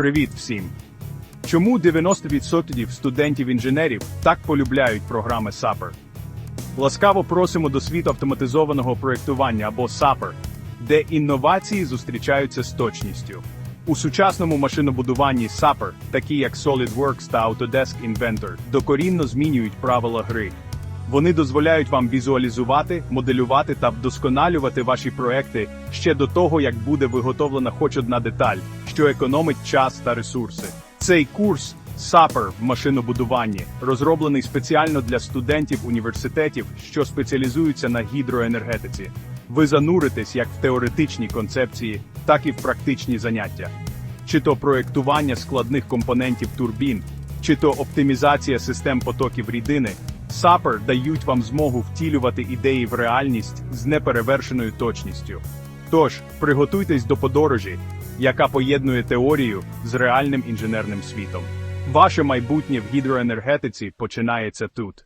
Привіт всім! Чому 90% студентів-інженерів так полюбляють програми SAPR? Ласкаво просимо до світу автоматизованого проєктування або SAPR, де інновації зустрічаються з точністю. У сучасному машинобудуванні SAPR, такі як SolidWorks та Autodesk Inventor, докорінно змінюють правила гри. Вони дозволяють вам візуалізувати, моделювати та вдосконалювати ваші проекти ще до того, як буде виготовлена хоч одна деталь, що економить час та ресурси. Цей курс SAPR в машинобудуванні розроблений спеціально для студентів університетів, що спеціалізуються на гідроенергетиці. Ви зануритесь як в теоретичні концепції, так і в практичні заняття. Чи то проєктування складних компонентів турбін, чи то оптимізація систем потоків рідини, SAPR дають вам змогу втілювати ідеї в реальність з неперевершеною точністю. Тож, приготуйтесь до подорожі, яка поєднує теорію з реальним інженерним світом. Ваше майбутнє в гідроенергетиці починається тут.